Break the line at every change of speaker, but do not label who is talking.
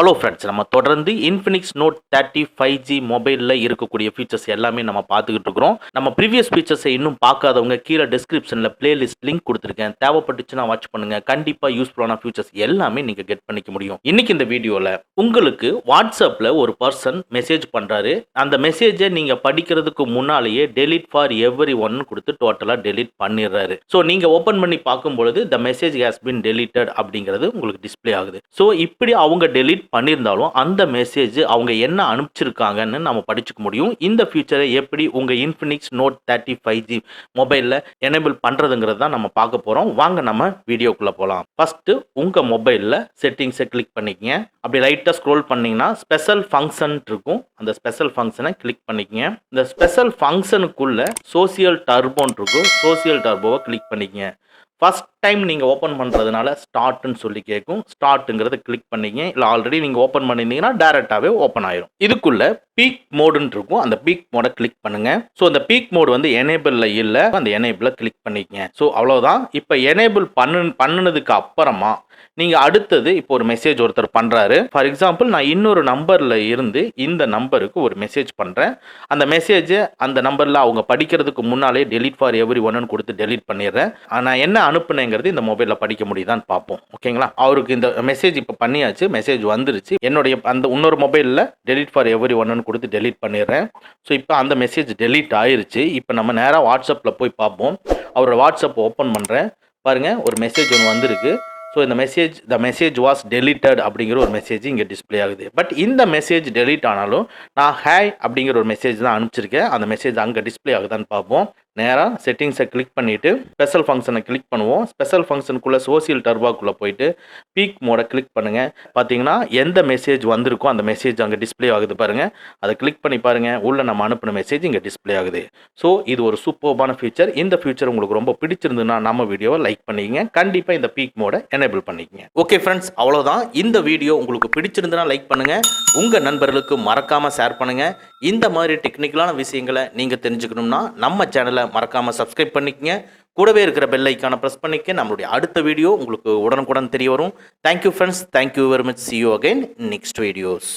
Hello friends நம்ம தொடர்ந்து Infinix note thirty five G மொபைலில் இருக்கக்கூடிய ஃபீச்சர்ஸ் எல்லாமே நம்ம பார்த்துக்கிட்டு இருக்கிறோம். நம்ம ப்ரீவியஸ் ஃபீச்சர்ஸை இன்னும் பார்க்காதவங்க கீழே டிஸ்கிரிப்ஷனில் பிளேலிஸ்ட் லிங்க் கொடுத்துருக்கேன். தேவைப்பட்டுச்சுன்னா வாட்ச் பண்ணுங்கள் கண்டிப்பாக யூஸ்ஃபுல்லான ஃபீச்சர்ஸ் எல்லாமே நீங்கள் கெட் பண்ணிக்க முடியும். இன்னைக்கு இந்த வீடியோவில் உங்களுக்கு வாட்ஸ்அப்பில் ஒரு பர்சன் மெசேஜ் பண்ணுறாரு அந்த மெசேஜை நீங்கள் படிக்கிறதுக்கு முன்னாலேயே டெலிட் ஃபார் எவ்ரி ஒன் கொடுத்து டோட்டலாக டெலிட் பண்ணிடுறாரு. ஸோ நீங்கள் ஓப்பன் பண்ணி பார்க்கும்பொழுது the message has been deleted அப்படிங்கிறது உங்களுக்கு டிஸ்ப்ளே ஆகுது. ஸோ இப்படி அவங்க டெலிட் பண்ணியிருந்தாலும் அந்த மெசேஜ் அவங்க என்ன அனுப்பிச்சிருக்காங்கன்னு நம்ம படிச்சுக்க முடியும். இந்த ஃபீச்சரை எப்படி உங்கள் Infinix note thirty five G மொபைலில் எனேபிள் பண்ணுறதுங்கிறது தான் நம்ம பார்க்க போகிறோம் வாங்க நம்ம வீடியோக்குள்ளே போகலாம் ஃபஸ்ட்டு உங்கள் மொபைலில் செட்டிங்ஸை கிளிக் பண்ணிக்கங்க. அப்படி லைட்டாக ஸ்க்ரோல் பண்ணிங்கன்னா ஸ்பெஷல் ஃபங்க்ஷன் இருக்கும். அந்த ஸ்பெஷல் ஃபங்க்ஷனை கிளிக் பண்ணிக்கங்க. இந்த ஸ்பெஷல் ஃபங்க்ஷனுக்குள்ளே சோசியல் டர்போன் இருக்கும். சோசியல் டர்போவை கிளிக் பண்ணிக்கங்க. ஃபர்ஸ்ட் டைம் நீங்கள் ஓப்பன் பண்ணுறதுனால ஸ்டார்ட்னு சொல்லி கேட்கும் ஸ்டார்ட்டுங்கிறத கிளிக் பண்ணிங்க. இல்லை ஆல்ரெடி நீங்கள் ஓப்பன் பண்ணியிருந்தீங்கன்னா டேரெக்டாகவே ஓப்பன் ஆயிரும். இதுக்குள்ள பீக் மோடுன்னு இருக்கும். அந்த பீக் மோடை கிளிக் பண்ணுங்க. ஸோ அந்த பீக் மோடு வந்து எனேபிளில் இல்லை. அந்த எனேபிளை கிளிக் பண்ணிக்கங்க. ஸோ அவ்வளோதான் இப்போ எனேபிள் பண்ணு பண்ணினதுக்கு அப்புறமா நீங்கள் அடுத்தது இப்போ ஒரு மெசேஜ் ஒருத்தர் பண்ணுறாரு ஃபார் எக்ஸாம்பிள் நான் இன்னொரு நம்பரில் இருந்து இந்த நம்பருக்கு ஒரு மெசேஜ் பண்ணுறேன் அந்த மெசேஜை அந்த நம்பரில் அவங்க படிக்கிறதுக்கு முன்னாலே டெலிட் ஃபார் எவ்ரி ஒன்னு கொடுத்து டெலிட் பண்ணிடுறேன். நான் என்ன அனுப்புனேங்கிறது இந்த மொபைலில் படிக்க முடியுதான்னு பார்ப்போம். ஓகேங்களா அவருக்கு இந்த மெசேஜ் இப்போ பண்ணியாச்சு. மெசேஜ் வந்துருச்சு. என்னுடைய அந்த இன்னொரு மொபைலில் டெலிட் ஃபார் எவ்ரி ஒன்னு கொடுத்து டெலிட் பண்ணிடுறேன். ஸோ இப்போ அந்த மெசேஜ் டெலிட் ஆயிருச்சு. இப்போ நம்ம நேராக வாட்ஸ்அப்பில் போய் பார்ப்போம். அவரோட வாட்ஸ்அப் ஓப்பன் பண்ணுறேன் பாருங்கள் ஒரு மெசேஜ் ஒன்று வந்திருக்கு. ஸோ இந்த message the message was deleted அப்படிங்கிற ஒரு மெசேஜ் இங்கே டிஸ்ப்ளே ஆகுது. பட் இந்த மெசேஜ் டெலிட் ஆனாலும் நான் ஹேய் அப்படிங்கிற ஒரு மெசேஜ் தான் அனுப்பிச்சிருக்கேன். அந்த மெசேஜ் அங்கே டிஸ்ப்ளே ஆகுதான்னு பார்ப்போம். நேராக செட்டிங்ஸை கிளிக் பண்ணிவிட்டு ஸ்பெஷல் ஃபங்க்ஷனை கிளிக் பண்ணுவோம். ஸ்பெஷல் ஃபங்க்ஷனுக்குள்ளே சோசியல் டர்பாக்குள்ளே போயிட்டு பீக் மோடை கிளிக் பண்ணுங்கள் பார்த்தீங்கன்னா எந்த மெசேஜ் வந்திருக்கோ அந்த மெசேஜ் அங்கே டிஸ்ப்ளே ஆகுது பாருங்கள் அதை கிளிக் பண்ணி பாருங்கள் உள்ளே நம்ம அனுப்பின மெசேஜ் இங்கே டிஸ்ப்ளே ஆகுது. ஸோ இது ஒரு சூப்பர்பான ஃபீச்சர் இந்த ஃபியூச்சர் உங்களுக்கு ரொம்ப பிடிச்சிருந்துன்னா நம்ம வீடியோவை லைக் பண்ணிக்கங்க. கண்டிப்பாக இந்த பீக் மோடை எனேபிள் பண்ணிக்கங்க. ஓகே ஃப்ரெண்ட்ஸ் அவ்வளோதான் இந்த வீடியோ உங்களுக்கு பிடிச்சிருந்துன்னா லைக் பண்ணுங்கள் உங்கள் நண்பர்களுக்கு மறக்காமல் ஷேர் பண்ணுங்கள் இந்த மாதிரி டெக்னிக்கலான விஷயங்களை நீங்கள் தெரிஞ்சுக்கணும்னா நம்ம சேனலை மறக்காமல் சப்ஸ்கிரைப் பண்ணிக்கங்க. கூடவே இருக்கிற பெல் ஐக்கானை ப்ரெஸ் பண்ணிக்க நம்மளுடைய அடுத்த வீடியோ உங்களுக்கு உடனுக்குடன் தெரிய வரும். Thank you friends thank you very much see you again next videos